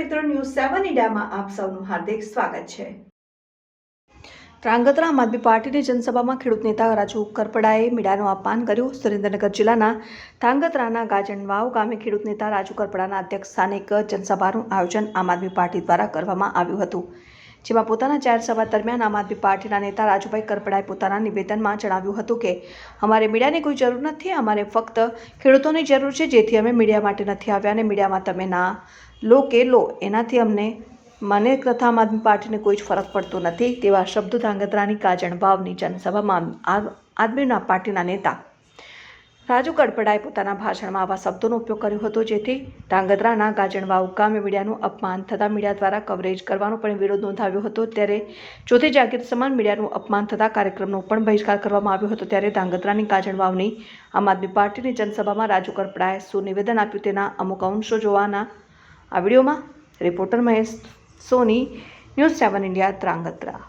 સેવન ઇન્ડિયામાં આપ સૌનું હાર્દિક સ્વાગત છે. ધ્રાંગધ્રા આમ આદમી પાર્ટીની જનસભામાં ખેડૂત નેતા રાજુ કરપડાએ મીડાનું અપમાન કર્યું. સુરેન્દ્રનગર જિલ્લાના ધ્રાંગધ્રાના ગાજણવાવ ગામે ખેડૂત નેતા રાજુ કરપડાના અધ્યક્ષ સ્થાને એક જનસભાનું આયોજન આમ આદમી પાર્ટી દ્વારા કરવામાં આવ્યું હતું. જેમાં પોતાના જાહેર સભા દરમિયાન આમ આદમી પાર્ટીના નેતા રાજુભાઈ કરપડાએ પોતાના નિવેદનમાં જણાવ્યું હતું કે, અમારે મીડિયાની કોઈ જરૂર નથી, અમારે ફક્ત ખેડૂતોની જરૂર છે, જેથી અમે મીડિયા માટે નથી આવ્યા અને મીડિયામાં તમે ના લો કે લો. એનાથી અમને, મને તથા આમ આદમી પાર્ટીને કોઈ જ ફરક પડતો નથી. તેવા શબ્દો ધાંગધ્રાની કાજણ વાવની જનસભામાં આદમીના પાર્ટીના નેતા રાજુ કડપડાએ પોતાના ભાષણમાં આવા શબ્દોનો ઉપયોગ કર્યો હતો, જેથી ધાંગધ્રાના ગાજણવાવ ગામે મીડિયાનું અપમાન થતાં મીડિયા દ્વારા કવરેજ કરવાનો પણ વિરોધ નોંધાવ્યો હતો. ત્યારે ચોથી જાગીર સમાન મીડિયાનું અપમાન થતાં કાર્યક્રમનો પણ બહિષ્કાર કરવામાં આવ્યો હતો. ત્યારે ધાંગધ્રાની ગાજણવાવની આમ આદમી પાર્ટીની જનસભામાં રાજુ ગડપડાએ શું નિવેદન આપ્યું. તેના અમુક અંશો જોવાના આ વિડીયોમાં reporter Mahesh Soni, news seven India Dhrangadhra